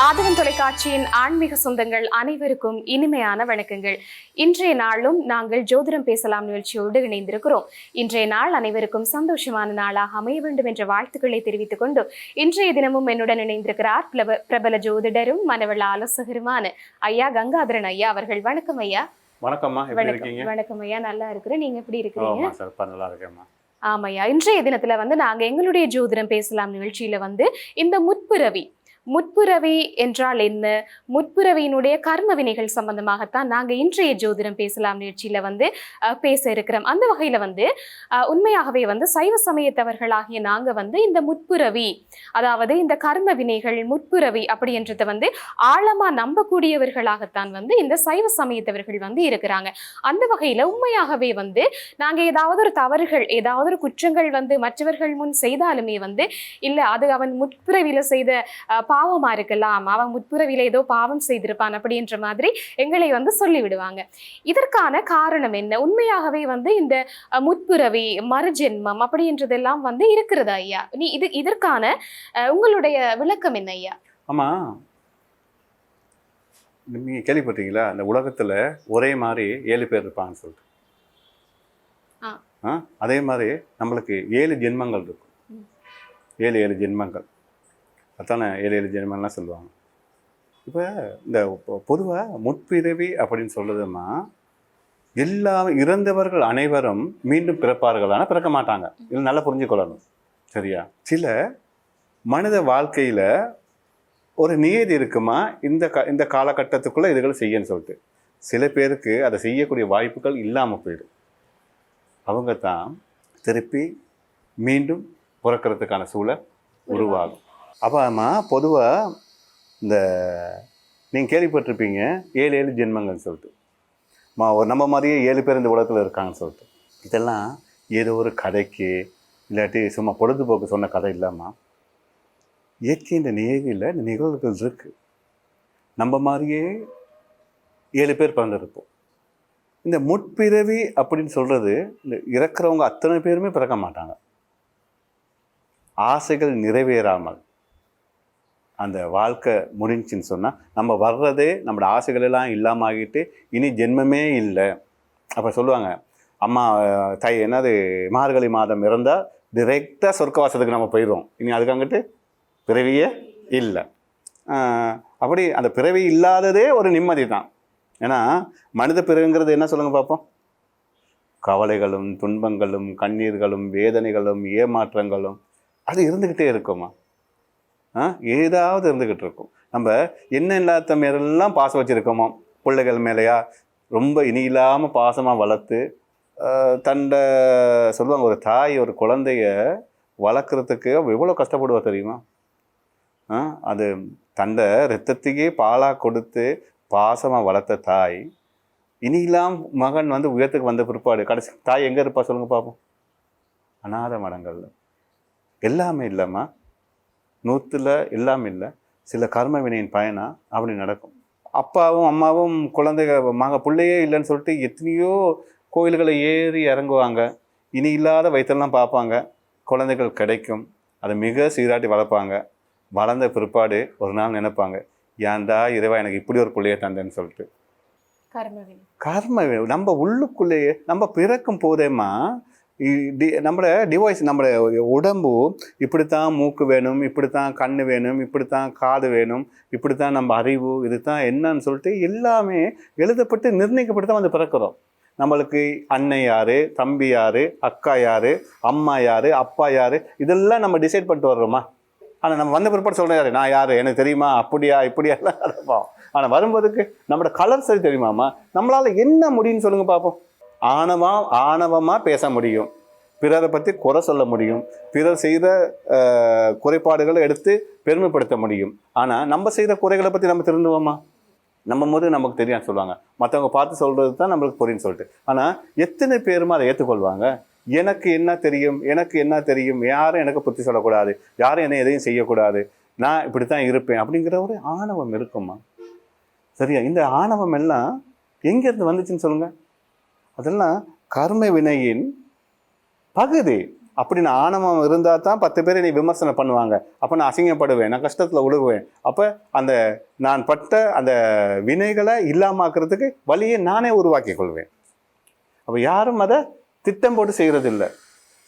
ஆதவன் தொலைக்காட்சியின் ஆன்மீக சொந்தங்கள் அனைவருக்கும் இனிமையான வணக்கங்கள். இன்றைய நாளும் நாங்கள் ஜோதிடம் பேசலாம் நிகழ்ச்சியோடு இணைந்திருக்கிறோம். இன்றைய நாள் அனைவருக்கும் சந்தோஷமான நாளாக அமைய வேண்டும் என்ற வாழ்த்துக்களை தெரிவித்துக் கொண்டு இன்றைய தினமும் என்னுடன் இணைந்திருக்கிறார் பிரப- பிரபல ஜோதிடரும் மனவள ஆலோசகருமான ஐயா கங்காதரன் ஐயா அவர்கள். வணக்கம் ஐயா. வணக்கம்மா. எப்படி வணக்கம். இருக்கீங்க? வணக்கம் ஐயா. நல்லா இருக்கிறேன். நீங்க எப்படி இருக்கிறீங்க? ஆமையா இன்றைய தினத்துல வந்து நாங்க எங்களுடைய ஜோதிடம் பேசலாம் நிகழ்ச்சியில வந்து இந்த முற்புறவி முற்புறவி என்றால் என்ன? முற்புறவியினுடைய கர்ம வினைகள் சம்பந்தமாகத்தான் நாங்கள் இன்றைய ஜோதிடம் பேசலாம் நிகழ்ச்சியில் வந்து பேச இருக்கிறோம். அந்த வகையில் வந்து உண்மையாகவே வந்து சைவ சமயத்தவர்களாகிய நாங்கள் வந்து இந்த முற்புறவி அதாவது இந்த கர்ம வினைகள் முற்புறவி அப்படின்றத வந்து ஆழமாக நம்பக்கூடியவர்களாகத்தான் வந்து இந்த சைவ சமயத்தவர்கள் வந்து இருக்கிறாங்க. அந்த வகையில் உண்மையாகவே வந்து நாங்கள் ஏதாவது ஒரு தவறுகள் ஏதாவது ஒரு குற்றங்கள் வந்து மற்றவர்கள் முன் செய்தாலுமே வந்து இல்லை அது அவன் முற்புறவியில் செய்த பா பாவமா இருக்கலாம். அவன் முற்புறவில ஏதோ பாவம் செய்திருப்பான் அப்படின்ற மாதிரி எங்களை வந்து சொல்லி விடுவாங்க இதற்கான காரணம் என்ன? உண்மையாகவே வந்து இந்த முற்புறவி மறுஜென்மம் அப்படின்றதெல்லாம் வந்து இருக்கிறதா ஐயா? நீ இது இதற்கான உங்களுடைய விளக்கம் என்ன ஐயா? ஆமா. நீங்க கேள்விப்பட்டீங்களா? இந்த உலகத்துல ஒரே மாதிரி ஏழு பேர் இருப்பாங்கன்னு சொல்லிட்டு. அதே மாதிரி நம்மளுக்கு ஏழு ஜென்மங்கள் இருக்கும். ஏழு ஏழு ஜென்மங்கள். அதான ஏழு ஏழு ஜென்மங்கள்லாம் சொல்லுவாங்க. இப்போ இந்த பொதுவாக முற்பிறவி அப்படின்னு சொல்கிறதுமா எல்லா இறந்தவர்கள் அனைவரும் மீண்டும் பிறப்பார்கள் ஆனால் பிறக்க மாட்டாங்க. இது நல்லா புரிஞ்சுக்கொள்ளணும். சரியா? சில மனித வாழ்க்கையில் ஒரு நியதி இருக்குமா? இந்த க இந்த காலகட்டத்துக்குள்ளே இதுகளை செய்யன்னு சொல்லிட்டு. சில பேருக்கு அதை செய்யக்கூடிய வாய்ப்புகள் இல்லாமல் போயிடும் அவங்க தான் திருப்பி மீண்டும் பிறக்கிறதுக்கான சூழல் உருவாகும். அப்போ அம்மா பொதுவாக இந்த நீங்கள் கேள்விப்பட்டிருப்பீங்க ஏழு ஏழு ஜென்மங்கள்னு சொல்லிட்டு. மா ஒரு நம்ம மாதிரியே ஏழு பேர் இந்த உலகத்தில் இருக்காங்கன்னு சொல்லிட்டு. இதெல்லாம் ஏதோ ஒரு கதைக்கு இல்லாட்டி சும்மா பொழுதுபோக்கு சொன்ன கதை இல்லாமல் இயற்கையின் இந்த நிகழ்வில் இந்த நிகழ்வுகள் இருக்குது நம்ம மாதிரியே ஏழு பேர் பிறந்திருப்போம். இந்த முற்பிறவி அப்படின்னு சொல்கிறது இந்த இறக்குறவங்க அத்தனை பேருமே பிறக்க மாட்டாங்க. ஆசைகள் நிறைவேறாமல். அந்த வாழ்க்கை முடிஞ்சின்னு சொன்னால் நம்ம வர்றதே நம்மளோட ஆசைகளெல்லாம் இல்லாமல் ஆகிட்டு இனி ஜென்மமே இல்லை. அப்போ சொல்லுவாங்க அம்மா தை என்னது மார்கழி மாதம் இறந்தால் டிரெக்டாக சொர்க்கவாசத்துக்கு நம்ம போயிடுவோம் இனி அதுக்காங்கிட்டு பிறவியே இல்லை. அப்படி அந்த பிறவி இல்லாததே ஒரு நிம்மதி தான். ஏன்னா மனித பிறவிங்கிறது என்ன சொல்லுங்கள் பார்ப்போம் கவலைகளும் துன்பங்களும் கண்ணீர்களும் வேதனைகளும் ஏமாற்றங்களும் அது இருந்துக்கிட்டே இருக்குமா? ஏதாவது இருந்துக்கிட்டு இருக்கும் நம்ம என்ன இல்லாத மேலெல்லாம் பாசம் வச்சுருக்கோமோ பிள்ளைகள் மேலேயா ரொம்ப இனி இல்லாமல் பாசமாக வளர்த்து தண்டை சொல்லுவாங்க ஒரு தாய் ஒரு குழந்தைய வளர்க்குறதுக்கு எவ்வளோ கஷ்டப்படுவா தெரியுமா? ஆ, அது தண்டை ரத்தத்தையே பாலாக கொடுத்து பாசமாக வளர்த்த தாய் இனியெல்லாம் மகன் வந்து உயரத்துக்கு வந்த பிற்பாடு கடைசி தாய் எங்கே இருப்பா சொல்லுங்கள் பார்ப்போம் அநாத மடங்கள்ல எல்லாமே இல்லைம்மா நூற்றுல எல்லாமே இல்லை. சில கர்ம வினையின் பயனா அப்படி நடக்கும். அப்பாவும் அம்மாவும் குழந்தைக மக பிள்ளையே இல்லைன்னு சொல்லிட்டு எத்தனையோ கோயில்களை ஏறி இறங்குவாங்க. இனி இல்லாத வயிற்றெல்லாம் பார்ப்பாங்க. குழந்தைகள் கிடைக்கும். அதை மிக சீராட்டி வளர்ப்பாங்க. வளர்ந்த பிற்பாடு ஒரு நாள் நினைப்பாங்க ஏன்டா இறைவா எனக்கு இப்படி ஒரு பிள்ளைய தந்தேன்னு சொல்லிட்டு. கர்மவினை கர்ம வி- நம்ம உள்ளுக்குள்ளேயே நம்ம பிறக்கும் டி- நம்மளோட டிவைஸ் நம்மளோட உடம்பு இப்படி தான் மூக்கு வேணும் இப்படி தான் கண் வேணும் இப்படித்தான் காது வேணும் இப்படித்தான் நம்ம அறிவு இதுதான் என்னன்னு சொல்லிட்டு எல்லாமே எழுதப்பட்டு நிர்ணயிக்கப்பட்டு தான் வந்து பிறக்கிறோம். நம்மளுக்கு அண்ணன் யார் தம்பி யார் அக்கா யார் அம்மா யார் அப்பா யார் இதெல்லாம் நம்ம டிசைட் பண்ணிட்டு வர்றோமா? ஆனால் நம்ம வந்த பிற்பாடு சொல்கிறேன் யார் நான் யார்? எனக்கு தெரியுமா? அப்படியா? இப்படியா? எல்லாம் இருப்போம் ஆனால் வரும்போதுக்கு நம்மளோட கலர் சரி தெரியுமாம்மா? நம்மளால் என்ன முடியும்னு சொல்லுங்கள் பார்ப்போம். ஆணவா ஆணவமாக பேச முடியும். பிறரை பற்றி குறை சொல்ல முடியும். பிறர் செய்த குறைபாடுகளை எடுத்து பெருமைப்படுத்த முடியும். ஆனால் நம்ம செய்த குறைகளை பற்றி நம்ம திருந்துவோமா நம்ம போது நமக்கு தெரியும் சொல்லுவாங்க. மற்றவங்க பார்த்து சொல்கிறது தான் நம்மளுக்கு புரியும்னு சொல்லிட்டு. ஆனால் எத்தனை பேருமா அதை ஏற்றுக்கொள்வாங்க? எனக்கு என்ன தெரியும்? எனக்கு என்ன தெரியும்? யாரும் எனக்கு புத்தி சொல்லக்கூடாது. யாரும் என்னை எதையும் செய்யக்கூடாது. நான் இப்படி தான் இருப்பேன் அப்படிங்கிற ஒரு ஆணவம் இருக்குமா? சரியா? இந்த ஆணவம் எல்லாம் எங்கேருந்து வந்துச்சுன்னு சொல்லுங்கள் அதெல்லாம் கர்ம வினையின் பகுதி. அப்படி நான் ஆணவம் இருந்தால் தான் பத்து பேர் என்னை விமர்சனம் பண்ணுவாங்க. அப்போ நான் அசிங்கப்படுவேன் நான் கஷ்டத்தில் உழுகுவேன். அப்போ அந்த நான் பட்ட அந்த வினைகளை இல்லாமாக்குறதுக்கு வழியை நானே உருவாக்கி கொள்வேன். அப்போ யாரும் அதை திட்டம் போட்டு செய்கிறதில்ல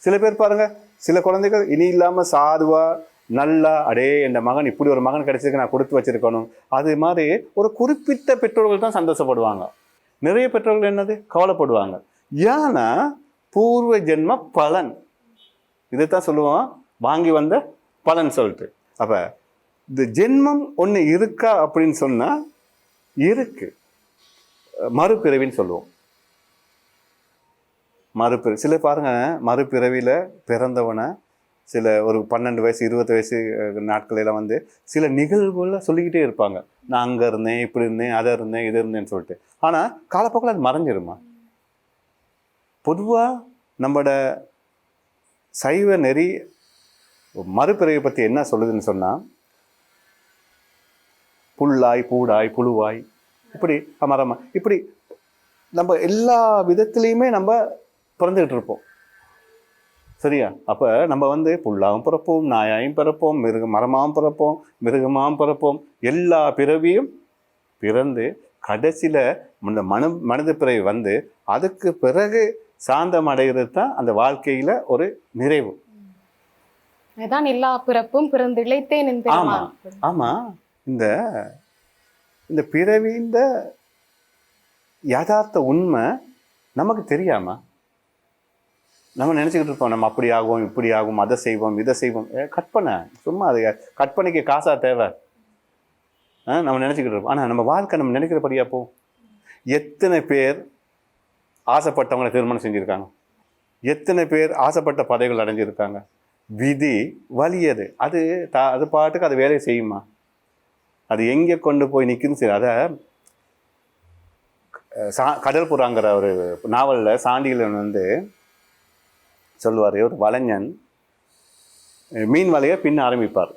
சில பேர் பாருங்கள் சில குழந்தைகள் இனி இல்லாமல் சாதுவாக நல்லா அடே என் மகன் இப்படி ஒரு மகன் கிடைச்சிருக்கு நான் கொடுத்து வச்சிருக்கணும். அது மாதிரி ஒரு குறிப்பிட்ட பெற்றோர்கள் தான் சந்தோஷப்படுவாங்க. நிறைய பெற்றோர்கள் என்னது? கவலைப்படுவாங்க. ஏன்னா பூர்வ ஜென்ம பலன். இதைத்தான் சொல்லுவோம். வாங்கி வந்த பலன் சொல்லிட்டு. அப்போ இந்த ஜென்மம் ஒன்று இருக்கா அப்படின்னு சொன்னால் இருக்கு. மறுபிறவின்னு சொல்லுவோம். மறுபிறவி சில பாருங்க மறுபிறவியில் பிறந்தவனை சில ஒரு பன்னெண்டு வயசு இருபது வயசு நாட்களெல்லாம் வந்து சில நிகழ்வுகளை சொல்லிக்கிட்டே இருப்பாங்க. நான் அங்கே இருந்தேன் இப்படி இருந்தேன் அதை இருந்தேன் இது இருந்தேன்னு சொல்லிட்டு. ஆனால் காலப்போக்கில் அது மறைஞ்சிருமா? பொதுவாக நம்மளோட சைவ நெறி மறுபிறவை பற்றி என்ன சொல்லுதுன்னு சொன்னால் புல்லாய் பூடாய் புழுவாய் இப்படி மரமா இப்படி நம்ம எல்லா விதத்துலேயுமே நம்ம பிறந்துக்கிட்டு இருப்போம். சரியா? அப்போ நம்ம வந்து புல்லாவும் பிறப்போம் நாயாயும் பிறப்போம் மிருக மரமாகவும் பிறப்போம் மிருகமாகவும் பிறப்போம். எல்லா பிறவியும் பிறந்து கடைசியில் இந்த மனு மனித பிறவி வந்து அதுக்கு பிறகு சாந்தம் அடைகிறது தான் அந்த வாழ்க்கையில் ஒரு நிறைவு. அதான் எல்லா பிறப்பும் பிறந்து இழைத்தேன் பெருமான் ஆமாம் இந்த இந்த பிறவிந்த யதார்த்த உண்மை நமக்கு தெரியாம? நம்ம நினச்சிக்கிட்டு இருப்போம் நம்ம அப்படி ஆகும் இப்படி ஆகும் அதை செய்வோம் இதை செய்வோம். கற்பனை சும்மா அது கற்பனைக்கு காசாக தேவை? ஆ, நம்ம நினச்சிக்கிட்டு இருப்போம். ஆனால் நம்ம வாழ்க்கை நம்ம நினைக்கிறபடியா போ எத்தனை பேர் ஆசைப்பட்டவங்களை திருமணம் செஞ்சுருக்காங்க? எத்தனை பேர் ஆசைப்பட்ட பதவிகள் அடைஞ்சிருக்காங்க? விதி வலியது. அது தா அது பாட்டுக்கு அது வேலையை செய்யுமா? அது எங்கே கொண்டு போய் நிற்குதுன்னு சரி அதை சா கடல் புறாங்கிற ஒரு நாவலில் சாண்டியில் வந்து சொல்லுவார் ஒரு வலைஞன் மீன் வலையை பின்ன ஆரம்பிப்பார்.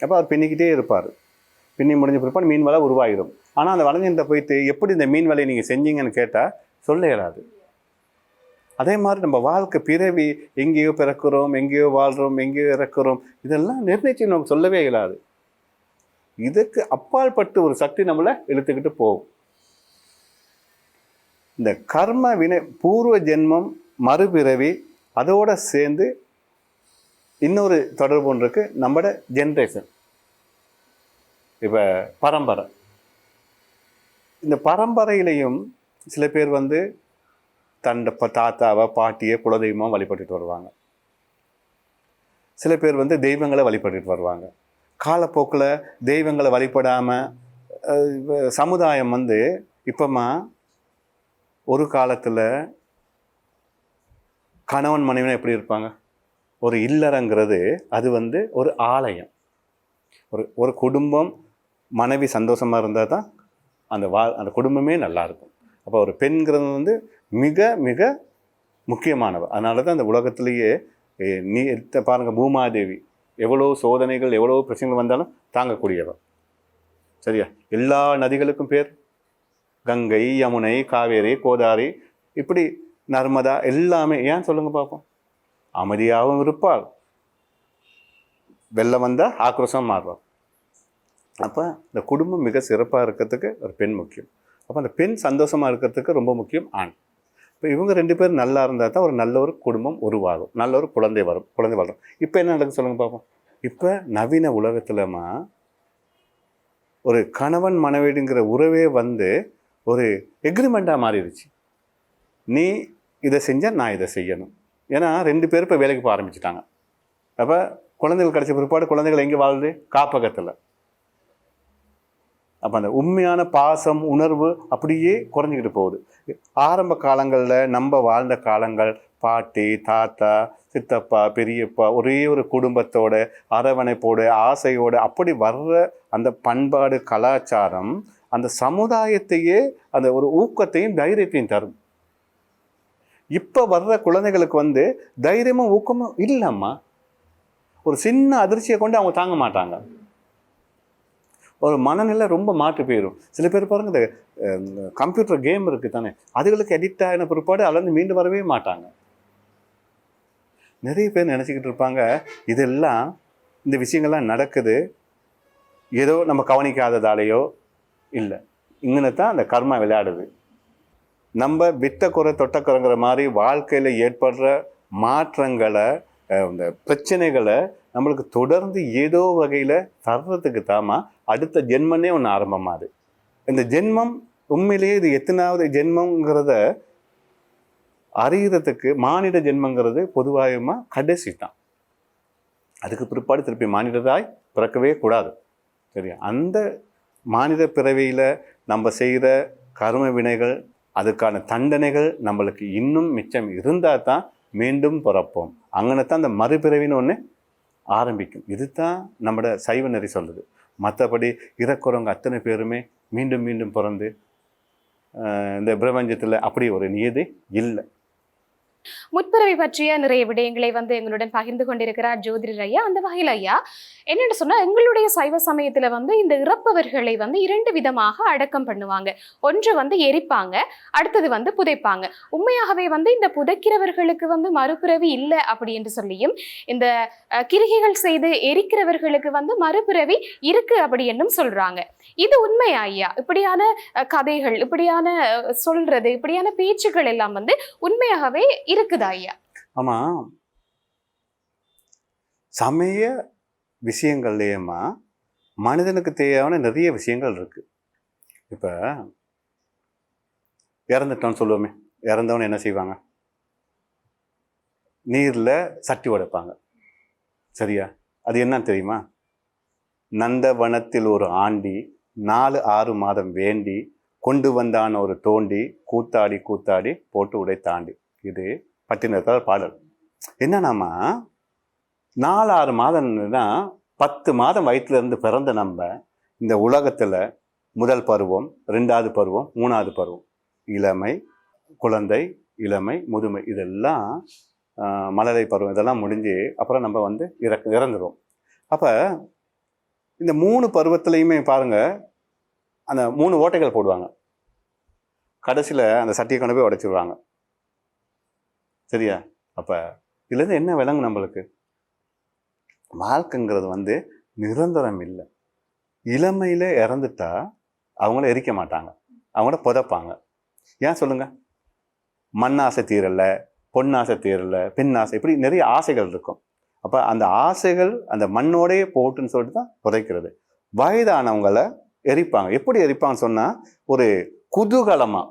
அப்போ அவர் பின்னிக்கிட்டே இருப்பார். பின்னி முடிஞ்ச பிற்பாடு மீன் வலை உருவாகிடும் ஆனால் அந்த வலைஞன்கிட்ட போயிட்டு எப்படி இந்த மீன் வலையை நீங்கள் செஞ்சீங்கன்னு கேட்டால் சொல்ல இயலாது. அதே மாதிரி நம்ம வாழ்க்கை பிறவி எங்கேயோ பிறக்கிறோம் எங்கேயோ வாழ்கிறோம் எங்கேயோ இறக்குறோம் இதெல்லாம் நிர்ணயிச்சு நமக்கு சொல்லவே இயலாது. இதுக்கு அப்பாற்பட்டு ஒரு சக்தி நம்மளை இழுத்துக்கிட்டு போகும். இந்த கர்ம வினை பூர்வ ஜென்மம் மறுபிறவி அதோட சேர்ந்து இன்னொரு தொடர்பு ஒன்று இருக்குது நம்மட ஜென்ரேஷன் இப்போ பரம்பரை. இந்த பரம்பரையிலையும் சில பேர் வந்து தண்ட ப தாத்தாவை பாட்டியை குலதெய்வமாக வழிபட்டுட்டு வருவாங்க. சில பேர் வந்து தெய்வங்களை வழிபட்டுட்டு வருவாங்க. காலப்போக்கில் தெய்வங்களை வழிபடாமல் சமுதாயம் வந்து இப்போமா ஒரு காலத்தில் கணவன் மனைவினா எப்படி இருப்பாங்க? ஒரு இல்லறங்கிறது அது வந்து ஒரு ஆலயம். ஒரு ஒரு குடும்பம் மனைவி சந்தோஷமாக இருந்தால் தான் அந்த வா அந்த குடும்பமே நல்லாயிருக்கும் அப்போ ஒரு பெண்கிறது வந்து மிக மிக முக்கியமானவர். அதனால தான் அந்த உலகத்திலேயே நீ எடுத்த பாருங்கள் பூமாதேவி. எவ்வளோ சோதனைகள் எவ்வளோ பிரச்சனைகள் வந்தாலும் தாங்கக்கூடியவர் சரியா? எல்லா நதிகளுக்கும் பேர். கங்கை யமுனை காவேரி கோதாரி. இப்படி நர்மதா எல்லாமே ஏன் சொல்லுங்க பார்ப்போம் அமைதியாகவும் இருப்பாள். வெள்ளம் வந்தால் ஆக்ரோஷம் மாறுவாள் அப்போ இந்த குடும்பம் மிக சிறப்பாக இருக்கிறதுக்கு ஒரு பெண் முக்கியம். அப்போ அந்த பெண் சந்தோஷமாக இருக்கிறதுக்கு ரொம்ப முக்கியம் ஆண். இப்போ இவங்க ரெண்டு பேரும் நல்லா இருந்தால் தான் ஒரு நல்ல ஒரு குடும்பம் உருவாகும். நல்ல ஒரு குழந்தை வரும் குழந்தை வளரும். இப்போ என்ன நடக்குது சொல்லுங்கள் பார்ப்போம் இப்போ நவீன உலகத்துலமா ஒரு கணவன் மனைவிடுங்கிற உறவே வந்து ஒரு எக்ரிமெண்ட்டாக மாறிடுச்சு. நீ இதை செஞ்சால் நான் இதை செய்யணும். ஏன்னா ரெண்டு பேரும் இப்போ வேலைக்கு போக ஆரம்பிச்சிட்டாங்க. அப்போ குழந்தைகள் கிடச்ச பிற்பாடு குழந்தைகள் எங்கே வாழுது காப்பகத்தில். அப்போ அந்த உண்மையான பாசம் உணர்வு அப்படியே குறைஞ்சிக்கிட்டு போகுது. ஆரம்ப காலங்களில் நம்ம வாழ்ந்த காலங்கள் பாட்டி தாத்தா சித்தப்பா பெரியப்பா ஒரே ஒரு குடும்பத்தோட அரவணைப்போட ஆசையோடு அப்படி வர்ற அந்த பண்பாடு கலாச்சாரம் அந்த சமுதாயத்தையே அந்த ஒரு ஊக்கத்தையும் தைரியத்தையும் தரும். இப்போ வர்ற குழந்தைகளுக்கு வந்து தைரியமும் ஊக்கமும் இல்லைம்மா. ஒரு சின்ன அதிர்ச்சியை கொண்டு அவங்க தாங்க மாட்டாங்க. ஒரு மனநிலை ரொம்ப மாற்றி போயிடும் சில பேர் பாருங்க இந்த கம்ப்யூட்டர் கேம் இருக்குது தானே அதுகளுக்கு அடிக்ட் ஆகின பிற்பாடு அதுலேருந்து மீண்டு வரவே மாட்டாங்க. நிறைய பேர் நினச்சிக்கிட்டு இருப்பாங்க இதெல்லாம் இந்த விஷயங்கள்லாம் நடக்குது ஏதோ நம்ம கவனிக்காததாலேயோ இல்லை. இங்கே தான் அந்த கர்மா விளையாடுது. நம்ம விட்ட குறை மாதிரி வாழ்க்கையில் ஏற்படுற மாற்றங்களை இந்த பிரச்சனைகளை நம்மளுக்கு தொடர்ந்து ஏதோ வகையில் தர்றதுக்கு தாமா அடுத்த ஜென்மனே ஒன்று ஆரம்பமாகுது இந்த ஜென்மம் உண்மையிலேயே இது எத்தனாவது ஜென்மங்கிறத அறிகிறதுக்கு மானிட ஜென்மங்கிறது பொதுவாகமா கடைசி தான். அதுக்கு பிற்பாடு திருப்பி மானிடராய் பிறக்கவே கூடாது. சரியா? அந்த மானிட பிறவியில் நம்ம செய்கிற கர்ம வினைகள் அதுக்கான தண்டனைகள் நம்மளுக்கு இன்னும் மிச்சம் இருந்தால் தான் மீண்டும் பிறப்போம். அங்கன தான் அந்த மறுபிறவின்னு ஒன்று ஆரம்பிக்கும். இதுதான் நம்மளோட சைவ நெறி சொல்லுது. மற்றபடி இறக்குறவங்க அத்தனை பேருமே மீண்டும் மீண்டும் பிறந்து இந்த பிரபஞ்சத்தில் அப்படி ஒரு நியதி இல்லை. முற்பிறவி பற்றிய நிறைய விடயங்களை வந்து எங்களுடன் பகிர்ந்து கொண்டிருக்கிறார் ஜோதிடர் ஐயா. அந்த வகையில் ஐயா என்னென்னு சொன்னா எங்களுடைய சைவ சமயத்துல வந்து இந்த இறப்பவர்களை வந்து இரண்டு விதமாக அடக்கம் பண்ணுவாங்க. ஒன்று வந்து எரிப்பாங்க அடுத்தது வந்து புதைப்பாங்க. உண்மையாகவே வந்து இந்த புதைக்கிறவர்களுக்கு வந்து மறுபிறவி இல்லை அப்படி என்று சொல்லியும் இந்த கிரிகைகள் செய்து எரிக்கிறவர்களுக்கு வந்து மறுபிறவி இருக்கு அப்படி என்றும் சொல்றாங்க. இது உண்மையா ஐயா. இப்படியான கதைகள் இப்படியான சொல்றது இப்படியான பேச்சுக்கள் எல்லாம் வந்து உண்மையாகவே இருக்குதா ஐயா? ஆமாம் சமய விஷயங்கள்லேயுமா மனிதனுக்கு தேவையான நிறைய விஷயங்கள் இருக்கு. இப்போ இறந்துட்டோன்னு சொல்லுவோமே. இறந்தவன் என்ன செய்வாங்க? நீரில் சட்டி உடைப்பாங்க. சரியா? அது என்னன்னு தெரியுமா? நந்தவனத்தில் ஒரு ஆண்டி நாலு ஆறு மாதம் வேண்டி கொண்டு வந்தான ஒரு தோண்டி கூத்தாடி கூத்தாடி போட்டு உடை தாண்டி இது பட்டினத்தால் பாடல். என்னன்னாமா நாலு ஆறு மாதம்னா பத்து மாதம் வயிற்றுலேருந்து பிறந்த நம்ம இந்த உலகத்தில் முதல் பருவம் ரெண்டாவது பருவம் மூணாவது பருவம். இளமை குழந்தை இளமை முதுமை இதெல்லாம் மலரை பருவம் இதெல்லாம் முடிஞ்சு அப்புறம் நம்ம வந்து இறக்கு இறந்துடும் அப்போ இந்த மூணு பருவத்துலேயுமே பாருங்கள் அந்த மூணு ஓட்டைகள் போடுவாங்க. கடைசியில் அந்த சட்டியை கொண்டு போய் உடைச்சிடுவாங்க சரியா? அப்போ இதுலேருந்து என்ன விளங்கும் நம்மளுக்கு? வாழ்க்கைங்கிறது வந்து நிரந்தரம் இல்லை. இளமையில் இறந்துட்டா அவங்கள எரிக்க மாட்டாங்க. அவங்கள புதைப்பாங்க. ஏன் சொல்லுங்கள் மண்ணாசை தீரலை பொன்னாசை தீரலை பெண்ணாசை பெண் ஆசை இப்படி நிறைய ஆசைகள் இருக்கும். அப்போ அந்த ஆசைகள் அந்த மண்ணோடையே போட்டுன்னு சொல்லிட்டு தான் புதைக்கிறது. வயதானவங்களை எரிப்பாங்க. எப்படி எரிப்பாங்கன்னு சொன்னால் ஒரு குதூகலமாக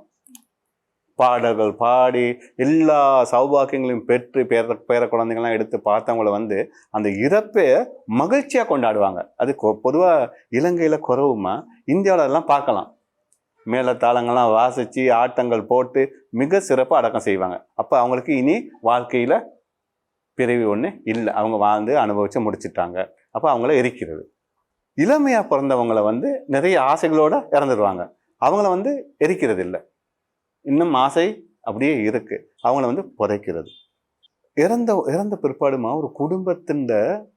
பாடல்கள் பாடி எல்லா சௌபாக்கியங்களையும் பெற்று பேர பேர குழந்தைங்கள்லாம் எடுத்து பார்த்தவங்கள வந்து அந்த இறப்பை மகிழ்ச்சியாக கொண்டாடுவாங்க. அது பொதுவாக இலங்கையில் குறவுமா? இந்தியாவிலலாம் பார்க்கலாம். மேல தாளங்கள்லாம் வாசித்து ஆட்டங்கள் போட்டு மிக சிறப்பாக அடக்கம் செய்வாங்க. அப்போ அவங்களுக்கு இனி வாழ்க்கையில் பிறவி ஒன்று இல்லை. அவங்க வாழ்ந்து அனுபவித்து முடிச்சிட்டாங்க. அப்போ அவங்கள எரிக்கிறது. இளமையாக பிறந்தவங்களை வந்து நிறைய ஆசைகளோடு இறந்துடுவாங்க அவங்கள வந்து எரிக்கிறது இல்லை இன்னும் ஆசை அப்படியே இருக்குது அவங்கள வந்து புதைக்கிறது. இறந்த இறந்த பிற்பாடுமா ஒரு குடும்பத்தின் மனவேதங்கள்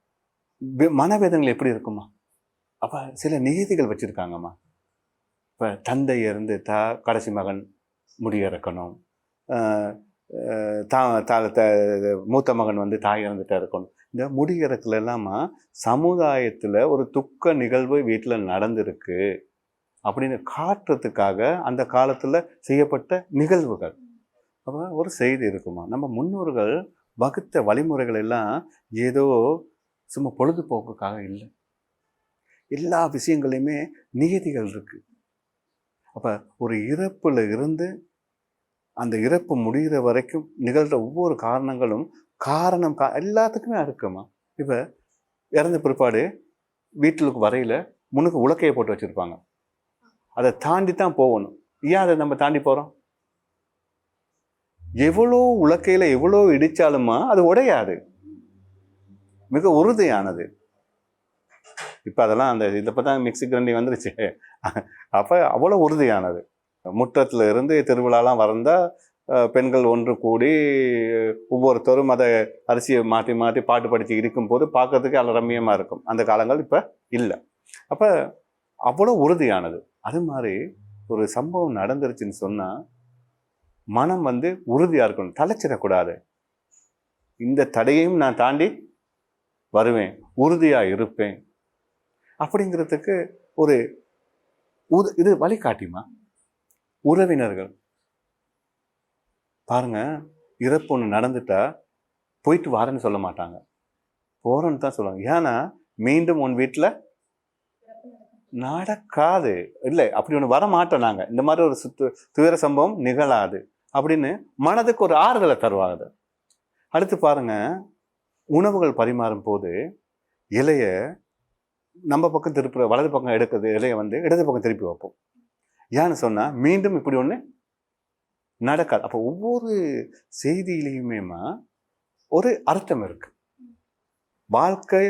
மனவேதனைகள் எப்படி இருக்குமா? அப்போ சில நியதிகள் வச்சுருக்காங்கம்மா. இப்போ தந்தை இருந்து தா கடைசி மகன் முடியிறக்கணும். தா தா த- மூத்த மகன் வந்து தாய் இறந்துட்டா இருக்கணும். இந்த முடியிறக்குல எல்லாமா சமுதாயத்தில் ஒரு துக்க நிகழ்வு வீட்டில் நடந்திருக்கு. அப்படின்னு காட்டுறதுக்காக அந்த காலத்தில் செய்யப்பட்ட நிகழ்வுகள். அப்போ ஒரு செய்தி இருக்குமா? நம்ம முன்னோர்கள் வகுத்த வழிமுறைகள் எல்லாம் ஏதோ சும்மா பொழுதுபோக்குக்காக இல்லை. எல்லா விஷயங்களையுமே நியதிகள் இருக்குது அப்போ ஒரு இறப்பில் இருந்து அந்த இறப்பு முடிகிற வரைக்கும் நிகழ்கிற ஒவ்வொரு காரணங்களும் காரணம் கா எல்லாத்துக்குமே இருக்குமா? இப்போ இறந்த பிற்பாடு வீட்டுக்கு வரையில் முன்னுக்கு உலக்கையை போட்டு வச்சுருப்பாங்க. அதை தாண்டி தான் போகணும். ஏன் அதை நம்ம தாண்டி போகிறோம் எவ்வளோ உலக்கையில் எவ்வளோ இடித்தாலுமா அது உடையாது. மிக உறுதியானது. இப்போ அதெல்லாம் அந்த இதை பார்த்தா மிக்ஸி கிரண்டி வந்துருச்சு. அப்போ அவ்வளோ உறுதியானது. முற்றத்தில் இருந்து திருவிழாலாம் வந்தால் பெண்கள் ஒன்று கூடி ஒவ்வொருத்தரும் அதை அரிசியை மாற்றி மாற்றி பாட்டு படித்து இருக்கும்போது பார்க்கறதுக்கு அல்ல இருக்கும். அந்த காலங்கள் இப்போ இல்லை. அப்போ அவ்வளோ உறுதியானது. அது மாதிரி ஒரு சம்பவம் நடந்துருச்சுன்னு சொன்னால் மனம் வந்து உறுதியாக இருக்கணும் தலைச்சிடக்கூடாது. இந்த தடையையும் நான் தாண்டி வருவேன் உறுதியாக இருப்பேன். அப்படிங்கிறதுக்கு ஒரு உது இது வழிகாட்டிமா? உறவினர்கள். பாருங்க இறப்பு ஒன்று நடந்துட்டா போயிட்டு வாரேன்னு சொல்ல மாட்டாங்க. போகிறோன்னு தான் சொல்லுவாங்க. ஏன்னா மீண்டும் உன் வீட்டில் நடக்காது. இல்லை அப்படி ஒன்று வர மாட்டோம் நாங்கள் இந்த மாதிரி ஒரு சுத்து துயர சம்பவம் நிகழாது. அப்படின்னு மனதுக்கு ஒரு ஆறுதலை தருவாங்க அடுத்து பாருங்க உணவுகள் பரிமாறும் போது இலைய நம்ம பக்கம் திருப்புற வலது பக்கம் எடுக்கிறது இலையை வந்து இடது பக்கம் திருப்பி வைப்போம். ஏன்னு சொன்னால் மீண்டும் இப்படி ஒன்று நடக்காது. அப்போ ஒவ்வொரு செய்தியிலையுமேமா ஒரு அர்த்தம் இருக்குது வாழ்க்கை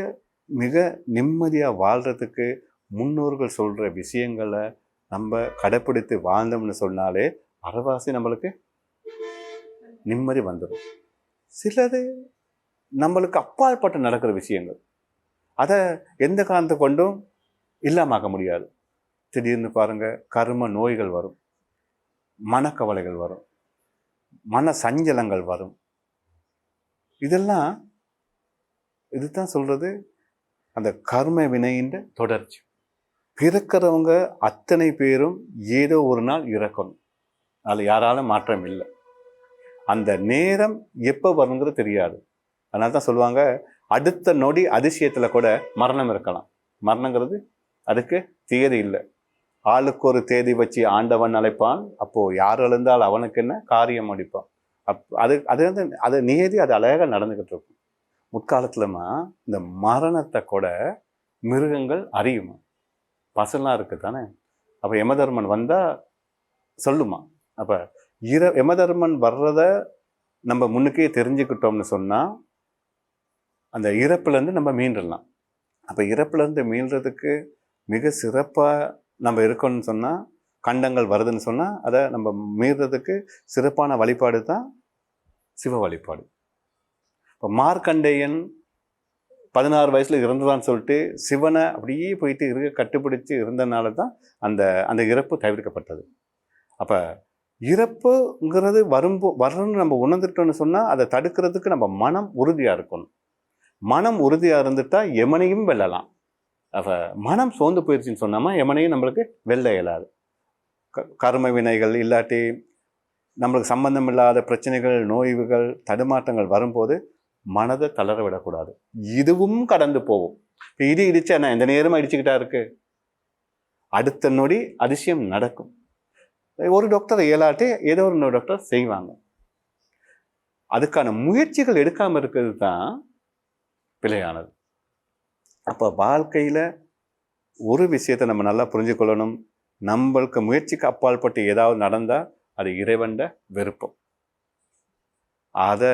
மிக நிம்மதியாக வாழ்கிறதுக்கு முன்னோர்கள் சொல்கிற விஷயங்களை நம்ம கடைப்பிடித்து வாழ்ந்தோம்னு சொன்னாலே அறவாசி நம்மளுக்கு நிம்மதி வந்துடும். சிலது நம்மளுக்கு அப்பாற்பட்டு நடக்கிற விஷயங்கள். அதை எந்த காரணத்தை கொண்டும் இல்லாமாக்க முடியாது. திடீர்னு பாருங்கள் கரும நோய்கள் வரும். மனக்கவலைகள் வரும். மன சஞ்சலங்கள் வரும். இதெல்லாம் இதுதான் சொல்கிறது அந்த கர்ம வினையின் தொடர்ச்சி. பிறக்கிறவங்க அத்தனை பேரும் ஏதோ ஒரு நாள் இறக்கணும். அதில் யாராலும் மாற்றம் இல்லை. அந்த நேரம் எப்போ வருங்கிறது தெரியாது. அதனால தான் சொல்லுவாங்க அடுத்த நொடி அதிசயத்தில் கூட மரணம் இருக்கலாம். மரணங்கிறது அதுக்கு தேதி இல்லை. ஆளுக்கு ஒரு தேதி வச்சு ஆண்டவன் அழைப்பான் அப்போது யார் எழுந்தால் அவனுக்கு என்ன காரியம் அடிப்பான். அப் அது அது வந்து அது நியதி அது அழகாக நடந்துக்கிட்டு இருக்கும். முற்காலத்துலமா இந்த மரணத்தை கூட மிருகங்கள் அறியுமா? பசலாம் இருக்குது தானே அப்போ யமதர்மன் வந்தால் சொல்லுமா? அப்போ இர யமதர்மன் வர்றத நம்ம முன்னுக்கே தெரிஞ்சுக்கிட்டோம்னு சொன்னால் அந்த இறப்புலேருந்து நம்ம மீண்டுடலாம் அப்போ இறப்புலேருந்து மீள்றதுக்கு மிக சிறப்பாக நம்ம இருக்கணும்னு சொன்னால் கண்டங்கள் வருதுன்னு சொன்னால் அதை நம்ம மீறதுக்கு சிறப்பான வழிபாடு தான் சிவ வழிபாடு. இப்போ மார்க்கண்டேயன் பதினாறு வயசில் இறந்துதான்னு சொல்லிட்டு சிவனை அப்படியே போயிட்டு இருக்க கட்டுப்பிடிச்சு இருந்தனால தான் அந்த அந்த இறப்பு தவிர்க்கப்பட்டது அப்போ இறப்புங்கிறது வரும்போ வரணும்னு நம்ம உணர்ந்துட்டோம்னு சொன்னால் அதை தடுக்கிறதுக்கு நம்ம மனம் உறுதியாக இருக்கணும். மனம் உறுதியாக இருந்துட்டா எமனையும் வெல்லலாம். அப்போ மனம் சோர்ந்து போயிடுச்சுன்னு சொன்னாமா எமனையும் நம்மளுக்கு வெல்ல இயலாது. க- கர்ம வினைகள் இல்லாட்டி நம்மளுக்கு சம்பந்தம் இல்லாத பிரச்சனைகள் நோய்வுகள் தடுமாற்றங்கள் வரும்போது மனதை தளர விடக்கூடாது. இதுவும் கடந்து போகும். இப்ப இடி இடிச்சா என்ன எந்த நேரமும் இடிச்சுக்கிட்டா இருக்கு? அடுத்த நொடி அதிசயம் நடக்கும். ஒரு டாக்டர் இயலாட்டி ஏதோ ஒரு டாக்டர் செய்வாங்க. அதுக்கான முயற்சிகள் எடுக்காமல் இருக்கிறது தான் பிழையானது. அப்போ வாழ்க்கையில் ஒரு விஷயத்தை நம்ம நல்லா புரிஞ்சுக்கொள்ளணும். நம்மளுக்கு முயற்சிக்கு அப்பாற்பட்டு ஏதாவது நடந்தால் அது இறைவன்ட விருப்பம். அதை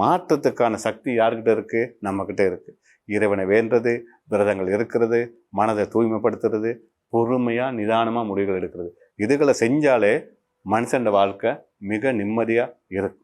மாற்றத்துக்கான சக்தி யாருக்கிட்ட இருக்குது நம்மக்கிட்ட இருக்குது இறைவனை வேண்டது விரதங்கள் இருக்கிறது மனதை தூய்மைப்படுத்துறது பொறுமையாக நிதானமாக முடிவுகள் எடுக்கிறது. இதுகளை செஞ்சாலே மனுஷன் வாழ்க்கை மிக நிம்மதியாக இருக்கும்.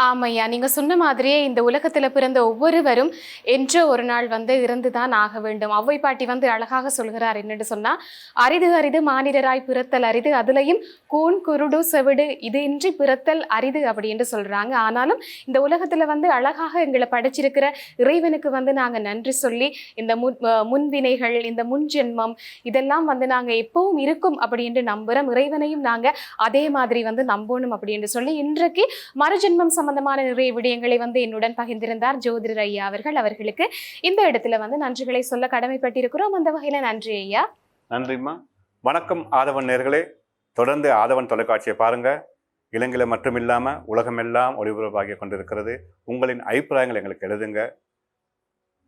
ஆமையா நீங்கள் சொன்ன மாதிரியே இந்த உலகத்தில் பிறந்த ஒவ்வொருவரும் என்றோ ஒரு நாள் வந்து இறந்துதான் ஆக வேண்டும். அவ்வை பாட்டி வந்து அழகாக சொல்கிறார் என்னென்னு சொன்னால் அரிது அரிது மானிடராய் பிறத்தல் அரிது அதுலயும் கூன் குருடு செவிடு இது இன்றி பிறத்தல் அரிது அப்படின்னு சொல்கிறாங்க ஆனாலும் இந்த உலகத்தில் வந்து அழகாக எங்களை படைச்சிருக்கிற இறைவனுக்கு வந்து நாங்கள் நன்றி சொல்லி இந்த முன் முன்வினைகள் இந்த முன் ஜென்மம் இதெல்லாம் வந்து நாங்கள் எப்பவும் இருக்கும் அப்படின்னு நம்புகிறோம் இறைவனையும் நாங்கள் அதே மாதிரி வந்து நம்பணும் அப்படின்னு சொல்லி இன்றைக்கு மறுஜென்மம் சம்பந்தமான நிறைய விடயங்களை வந்து என்னுடன் பகிர்ந்திருந்தார் ஜோதிடர் ஐயா அவர்கள். அவர்களுக்கு இந்த இடத்துல வந்து நன்றிகளை சொல்ல கடமைப்பட்டிருக்கிறோம். அந்த வகையில நன்றி ஐயா. நன்றிம்மா. வணக்கம் ஆதவன் நேர்களே. தொடர்ந்து ஆதவன் தொலைக்காட்சியை பாருங்க. மட்டும் இல்லாமல் உலகமெல்லாம் ஒளிபரப்பாகி கொண்டிருக்கிறது. உங்களின் அபிப்பிராயங்கள் எங்களுக்கு எழுதுங்க.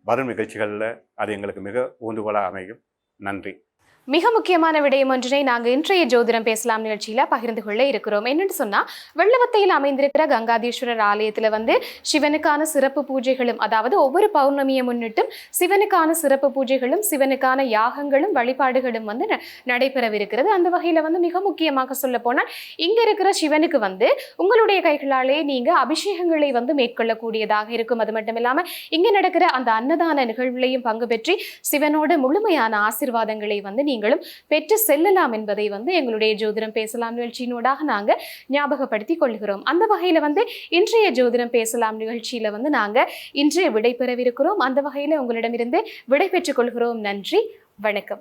வரும் நிகழ்ச்சிகளில் அது எங்களுக்கு மிக ஊந்துகோலாக அமையும். நன்றி. மிக முக்கியமான விடயம் ஒன்றினை நாங்க இன்றைய ஜோதிடம் பேசலாம் நிகழ்ச்சியில் பகிர்ந்து கொள்ள இருக்கிறோம். என்னென்னு சொன்னால் வெள்ளவத்தையில் அமைந்திருக்கிற கங்காதீஸ்வரர் ஆலயத்தில் வந்து சிவனுக்கான சிறப்பு பூஜைகளும் அதாவது ஒவ்வொரு பௌர்ணமியை முன்னிட்டும் சிவனுக்கான சிறப்பு பூஜைகளும் சிவனுக்கான யாகங்களும் வழிபாடுகளும் வந்து நடைபெறவிருக்கிறது. அந்த வகையில் வந்து மிக முக்கியமாக சொல்ல போனால் இங்க இருக்கிற சிவனுக்கு வந்து உங்களுடைய கைகளாலே நீங்க அபிஷேகங்களை வந்து மேற்கொள்ளக்கூடியதாக இருக்கும். அது மட்டும் இல்லாமல் இங்க நடக்கிற அந்த அன்னதான நிகழ்வுலையும் பங்கு பெற்று சிவனோட முழுமையான ஆசிர்வாதங்களை வந்து நீங்களும் பெற்று செல்லலாம் என்பதை வந்து எங்களுடைய ஜோதிடம் பேசலாம் நிகழ்ச்சியினூடாக நாங்க ஞாபகப்படுத்தி கொள்கிறோம். அந்த வகையில் வந்து இன்றைய ஜோதிடம் பேசலாம் நிகழ்ச்சியில் வந்து நாங்க இன்றைய விடை பெறவிருக்கிறோம் அந்த வகையில் உங்களிடமிருந்து விடை பெற்றுக் கொள்கிறோம். நன்றி. வணக்கம்.